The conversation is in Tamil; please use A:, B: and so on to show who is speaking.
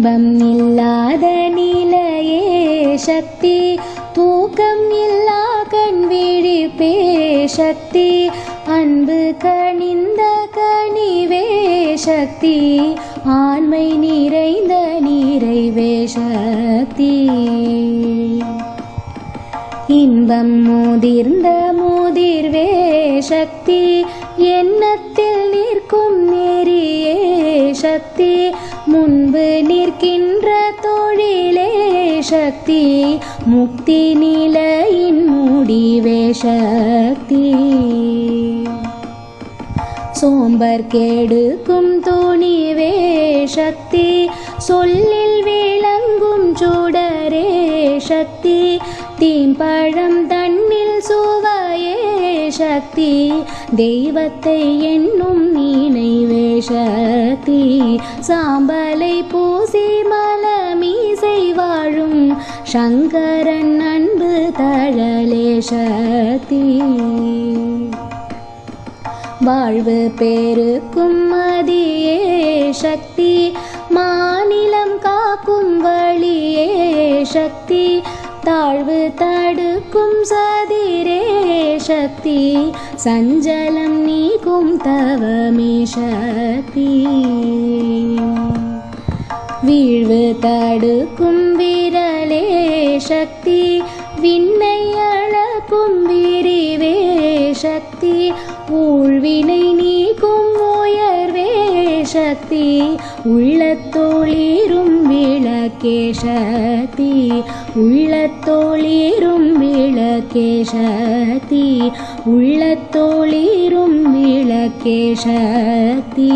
A: இன்பம் இல்லாத நிலையே சக்தி தூக்கம் இல்லா கண் விழிப்பே சக்தி அன்பு கணிந்த கனிவே சக்தி ஆண்மை நிறைந்த நிறைவே சக்தி. இன்பம் முதிர்ந்த முதிர்வே சக்தி எண்ணத்தில் நிற்கும் நெறியே சக்தி முன்பு நிற்கின்ற தொழிலே சக்தி முக்தி நிலையின் முடிவே சக்தி. சோம்பர் கெடுக்கும் துணிவே சக்தி சொல்லில் விளங்கும் சுடரே சக்தி. தீம்பழம் தன்னில் சுவையே சக்தி தெய்வத்தை எண்ணும் நினைவே சக்தி. சாம்பர் பூசி மலமீசை வாழும் சங்கரன் அன்பு தழலே சக்தி. வாழ்வு பெருக்கும் மதியே சக்தி. மாநிலம் காக்கும் வழியே சக்தி. தாழ்வு தடுக்கும் சதிரே சக்தி. சஞ்சலம் நீக்கும் தவமே சக்தி. வீழ்வு தடுக்கும் விரலே சக்தி விண்ணை அளக்கும் விரிவே சக்தி ஊழ்வினை நீக்கும் உயர்வே சக்தி உள்ளத்தோளிரும் விளக்கே சக்தி உள்ளத்தோளிரும் விளக்கே சக்தி உள்ளத்தோளிரும் விளக்கே சக்தி.